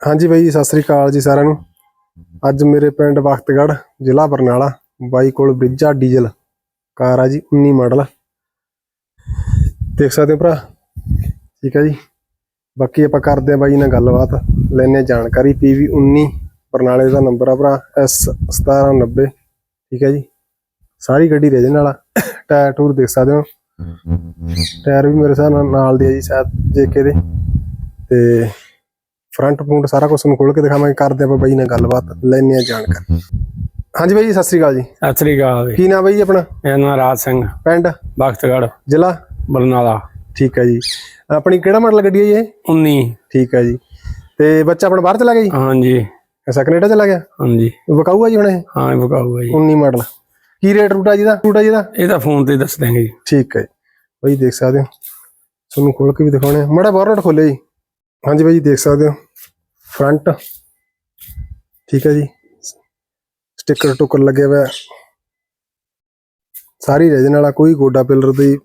ਹਾਂਜੀ ਬਾਈ ਜੀ, ਸਤਿ ਸ੍ਰੀ ਅਕਾਲ ਜੀ ਸਾਰਿਆਂ ਨੂੰ। ਅੱਜ ਮੇਰੇ ਪਿੰਡ ਵਖਤਗੜ੍ਹ ਜ਼ਿਲ੍ਹਾ ਬਰਨਾਲਾ ਬਾਈ ਕੋਲ ਬ੍ਰਿਜਾ ਡੀਜ਼ਲ ਕਾਰ ਆ ਜੀ 19 ਮਾਡਲ। ਦੇਖ ਸਕਦੇ ਹੋ ਭਰਾ? ਠੀਕ ਹੈ ਜੀ। ਬਾਕੀ ਆਪਾਂ ਕਰਦੇ ਆ ਬਾਈ ਨਾਲ ਗੱਲਬਾਤ ਲੈਣੇ ਜਾਣਕਾਰੀ। PV 19 ਬਰਨਾਲੇ ਦਾ ਨੰਬਰ ਆ ਭਰਾ S 1790 ਠੀਕ ਹੈ ਜੀ। ਸਾਰੀ ਗੱਡੀ ਰੇਜਨ ਵਾਲਾ ਟਾਇਰ ਟੂਰ ਦੇਖ ਸਕਦੇ ਹੋ। ਟਾਇਰ ਵੀ ਮੇਰੇ ਹਿਸਾਬ ਨਾਲ ਨਾਲ ਦੇ ਆ ਜੀ ਸ਼ਾਇਦ ਜੇਕੇ ਦੇ। ਤੇ ਫਰੰਟ ਫਰੰਟ ਸਾਰਾ ਕੁਝ ਨੂੰ ਖੋਲ ਕੇ ਦਿਖਾਵਾਂਗੇ ਕਰਦੇ ਆਪਾਂ ਬਾਈ ਨਾਲ ਗੱਲਬਾਤ ਲੈਣੇ ਆ ਜਾਣਕਾਰੀ। ਹਾਂਜੀ ਬਾਈ ਜੀ ਸਤਿ ਸ੍ਰੀ ਅਕਾਲ ਜੀ। ਸਤਿ ਸ੍ਰੀ ਅਕਾਲ ਜੀ। ਕੀ ਨਾਮ ਬਾਈ ਜੀ ਆਪਣਾ? ਮੇਰਾ ਨਾਮ ਰਾਜ ਸਿੰਘ ਪਿੰਡ? ਬਖਤਗੜ ਜ਼ਿਲ੍ਹਾ? ਬਰਨਾਲਾ। ਠੀਕ ਹੈ ਜੀ। ਆਪਣੀ ਕਿਹੜਾ ਮਾਡਲ ਗੱਡੀ ਹੈ ਜੀ ਇਹ? 19 ਠੀਕ ਹੈ ਜੀ। ਤੇ ਬੱਚਾ ਆਪਣਾ ਬਾਹਰ ਚਲਾ ਗਿਆ ਜੀ? ਹਾਂਜੀ। ਐਸਾ ਕੈਨੇਡਾ ਚਲਾ ਗਿਆ? ਹਾਂਜੀ। ਵਿਕਾਊ ਆ ਜੀ ਹੁਣ ਇਹ? ਹਾਂ ਬਕਾਊਗਾ ਜੀ। 19 ਮਾਡਲ। ਕੀ ਰੇਟ ਰੂਟਾ ਜੀ ਦਾ ਰੂਟਾ ਜੀ ਦਾ ਇਹ ਤਾਂ ਫੋਨ ਤੇ ਦੱਸ ਦਾਂਗੇ ਜੀ। ਠੀਕ ਹੈ ਬਾਈ ਦੇਖ ਸਕਦੇ ਹੋ। ਤੁਹਾਨੂੰ ਖੋਲ ਕੇ ਵੀ ਦਿਖਾਉਣੇ ਮੜਾ ਬੋਰਨਟ ਖੋਲੇ ਜੀ। ਹਾਂਜੀ ਬਾਈ ਜੀ, ਦੇਖ ਸਕਦੇ ਹੋ। ਫਰੰਟ ਠੀਕ ਹੈ ਜੀ। ਸਟicker ਟੁੱਕਰ ਲੱਗਿਆ ਹੋਇਆ। ਹੈ। ਸਾਰੀ ਰੇਜਨ ਵਾਲਾ ਕੋਈ ਗੋਡਾ ਪਿਲਰ ਦੀ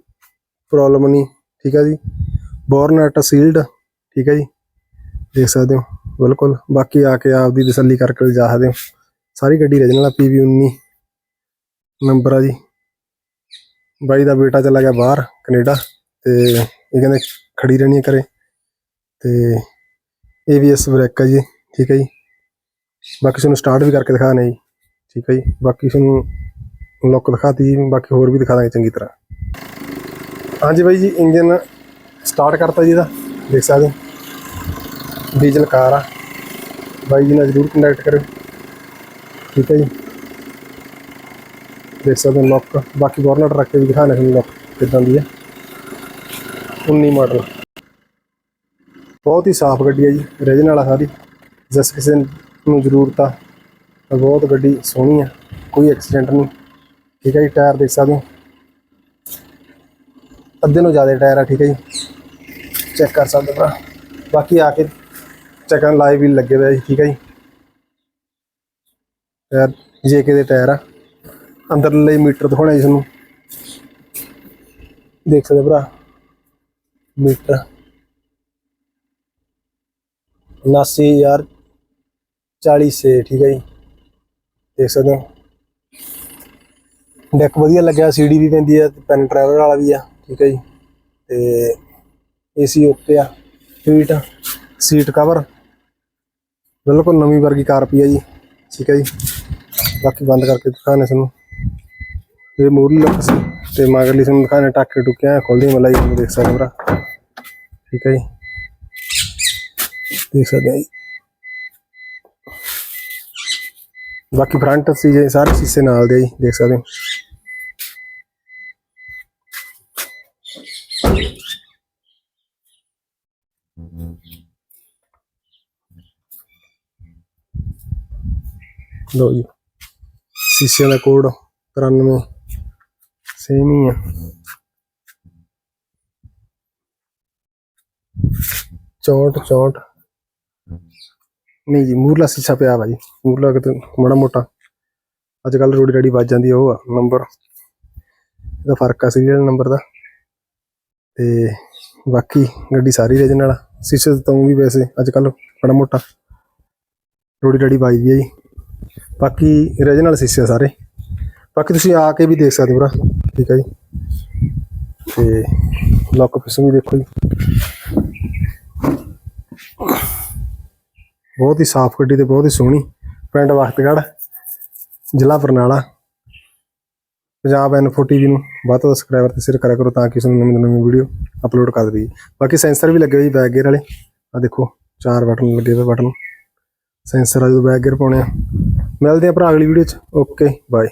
ਪ੍ਰੋਬਲਮ ਨਹੀਂ। ਠੀਕ ਹੈ ਜੀ। ਬੋਰਨਟ ਸੀਲਡ ਠੀਕ ਹੈ ਜੀ। ਦੇਖ ਸਕਦੇ ਹੋ। ਬਿਲਕੁਲ। ਬਾਕੀ ਆ ਕੇ ਆਪ ਦੀ ਤਸੱਲੀ ਕਰਕੇ ਜਾ ਸਕਦੇ ਹੋ। ਸਾਰੀ ਗੱਡੀ ਰੇਜਨ ਵਾਲਾ PV 19 ਨੰਬਰ ਆ ਜੀ। ਬਾਈ ਦਾ ਬੇਟਾ ਚਲਾ ਗਿਆ ਬਾਹਰ, ਕੈਨੇਡਾ। ਤੇ ਇਹ ਕਹਿੰਦੇ ਖੜੀ ਰਹਿਣੀ ਹੈ ਕਰੇ ਤੇ ABS ਬ੍ਰੇਕ ਆ ਜੀ, ਠੀਕ ਹੈ ਜੀ। ਬਾਕੀ ਤੁਹਾਨੂੰ ਸਟਾਰਟ ਵੀ ਕਰਕੇ ਦਿਖਾ ਦਿਖਾਣੇ ਜੀ, ਠੀਕ ਹੈ ਜੀ। ਬਾਕੀ ਤੁਹਾਨੂੰ ਲੁੱਕ ਦਿਖਾਤੀ ਜੀ, ਬਾਕੀ ਹੋਰ ਵੀ ਦਿਖਾ ਦਾਂਗੇ ਚੰਗੀ ਤਰ੍ਹਾਂ। ਹਾਂਜੀ ਬਾਈ ਜੀ, ਇੰਜਨ ਸਟਾਰਟ ਕਰਤਾ ਜੀ ਇਹਦਾ, ਦੇਖ ਸਕਦੇ ਡੀਜ਼ਲ ਕਾਰ ਆ। ਬਾਈ ਜੀ ਨਾਲ ਜ਼ਰੂਰ ਕੰਟੈਕਟ ਕਰਿਓ। ਠੀਕ ਹੈ ਜੀ। ਦੇਖ ਸਕਦੇ ਹੋ ਲੁੱਕ ਬਾਕੀ ਬੋਰਨਟ ਰੱਖ ਕੇ ਵੀ ਦਿਖਾਣੇ ਤੁਹਾਨੂੰ ਲੁੱਕ ਕਿਦਾਂ ਦੀ ਹੈ। 19 ਮਾਡਲ ਬਹੁਤ ਹੀ ਸਾਫ਼ ਗੱਡੀ ਹੈ ਜੀ ਰੇਜਨ ਆ ਸਾਰੀ। ਜਿਸ ਕਿਸੇ ਨੂੰ ਜ਼ਰੂਰਤ ਆ, ਤਾਂ ਬਹੁਤ ਗੱਡੀ ਸੋਹਣੀ ਆ, ਕੋਈ ਐਕਸੀਡੈਂਟ ਨਹੀਂ। ਠੀਕ ਹੈ ਜੀ ਟਾਇਰ ਦੇਖ ਸਕਦੇ ਹੋ। ਅੱਧੇ ਨੂੰ ਜ਼ਿਆਦਾ ਟਾਇਰ ਆ, ਠੀਕ ਹੈ ਜੀ। ਚੈੱਕ ਕਰ ਸਕਦੇ ਹੋ ਭਰਾ। ਬਾਕੀ ਆ ਕੇ ਚੈੱਕ ਕਰਨ ਲਾਈਵ ਵੀ ਲੱਗੇ ਹੋਏ ਜੀ, ਠੀਕ ਹੈ ਜੀ। ਟਾਇਰ ਜੇਕੇ ਦੇ ਟਾਇਰ ਆ, ਅੰਦਰਲੇ ਮੀਟਰ ਦਿਖਾਉਣਾ ਜੀ ਤੁਹਾਨੂੰ। ਦੇਖ ਸਕਦੇ ਹੋ ਭਰਾ। ਮੀਟਰ। 79000 40 ਸੇ ਠੀਕ ਹੈ ਜੀ। ਦੇਖ ਸਕਦੇ ਹੋ। ਡੈਕ ਵਧੀਆ ਲੱਗਿਆ ਸੀਡੀ ਵੀ ਪੈਂਦੀ ਹੈ ਪੈਨ ਡਰਾਈਵਰ ਵਾਲਾ ਵੀ ਆ, ਠੀਕ ਹੈ ਜੀ। ਤੇ ਏਸੀ ਓਕੇ ਆ, ਸੀਟ ਸੀਟ ਕਵਰ ਬਿਲਕੁਲ ਨਵੀਂ ਵਰਗੀ ਕਾਰ ਪਈ ਆ ਜੀ, ਠੀਕ ਹੈ ਜੀ। ਬਾਕੀ ਬੰਦ ਕਰਕੇ ਦਿਖਾਣੇ ਤੁਹਾਨੂੰ। ਇਹ ਮੂਰਲੀ ਲੁੱਕ ਸੀ, ਤੇ ਮਗਰਲੀ ਤੁਹਾਨੂੰ ਦਿਖਾਣੇ ਟਾਕੇ ਟੁਕਿਆ ਖੋਲਦੀ ਮਲਾਈ ਤੁਹਾਨੂੰ ਦੇਖ ਸਕਦੇ ਹੋ ਭਰਾ। ਠੀਕ ਹੈ ਜੀ। ਦੇਖ ਸਕਦੇ ਹੋ ਜੀ ਬਾਕੀ ਫਰੰਟ ਸੀ ਜੇ ਸਾਰੇ ਸ਼ੀਸ਼ੇ ਨਾਲ ਦੇ ਆ ਜੀ ਦੇਖ ਸਕਦੇ ਹੋ ਲੋ ਜੀ ਸ਼ੀਸ਼ੇ ਦਾ ਕੋਡ 93 ਸੇਮ ਹੀ ਆ ਚੌਂਹਠ ਚੌਂਹਠ ਨਹੀਂ ਜੀ ਮੂਰਲਾ ਸ਼ੀਸ਼ਾ ਪਿਆ ਵਾ ਜੀ। ਮੂਰਲਾ ਕਿਤੇ ਮਾੜਾ ਮੋਟਾ। ਅੱਜ ਕੱਲ ਰੋੜੀ ਰੜੀ ਵੱਜ ਜਾਂਦੀ ਆ, ਉਹ ਆ ਨੰਬਰ। ਇਹਦਾ ਫ਼ਰਕ ਆ ਸੀਰੀਅਲ ਨੰਬਰ ਦਾ। ਤੇ ਬਾਕੀ ਗੱਡੀ ਸਾਰੀ ਰੇਜਨ ਵਾਲਾ। ਸ਼ੀਸ਼ੇ ਤੋਂ ਵੀ ਵੈਸੇ ਅੱਜ ਕੱਲ ਮਾੜਾ ਮੋਟਾ। ਰੋੜੀ ਰੜੀ ਵੱਜਦੀ ਆ ਜੀ। ਬਾਕੀ ਰੇਜਨ ਵਾਲੇ ਸ਼ੀਸ਼ੇ ਆ ਸਾਰੇ। ਬਾਕੀ ਤੁਸੀਂ ਆ ਕੇ ਵੀ ਦੇਖ ਸਕਦੇ ਹੋ ਭਰਾ। ਠੀਕ ਹੈ ਜੀ। ਤੇ ਲੌਕ ਪਿਸਮ ਵੀ ਦੇਖੋ ਜੀ। ਬਹੁਤ ਹੀ ਸਾਫ਼ ਗੱਡੀ ਤੇ ਬਹੁਤ ਹੀ ਸੋਹਣੀ ਪਿੰਡ ਵਖਤਗੜ੍ਹ, ਜ਼ਿਲ੍ਹਾ ਬਰਨਾਲਾ। ਪੰਜਾਬ ਐਨਫੋ ਟੀਵੀ ਨੂੰ ਵੱਧ ਤੋਂ ਵੱਧ ਸਬਸਕ੍ਰਾਈਬਰ ਤੇ ਸ਼ੇਅਰ ਕਰਿਆ ਕਰੋ ਤਾਂ ਕਿ ਤੁਹਾਨੂੰ ਨਵੀਂ ਤੋਂ ਨਵੀਂ ਵੀਡੀਓ ਅਪਲੋਡ ਕਰ ਦਈਏ। ਬਾਕੀ ਸੈਂਸਰ ਵੀ ਲੱਗੇ ਹੋਏ ਜੀ ਬੈਕ ਗੇਅਰ ਵਾਲੇ। ਆ ਦੇਖੋ, ਚਾਰ ਬਟਨ ਲੱਗੇ ਹੋਏ ਬਟਨ ਸੈਂਸਰ ਆ ਜਦੋਂ ਬੈਕ ਗੇਅਰ ਪਾਉਣੇ ਆ। ਮਿਲਦੇ ਆ ਭਰਾ ਅਗਲੀ ਵੀਡੀਓ 'ਚ। Okay bye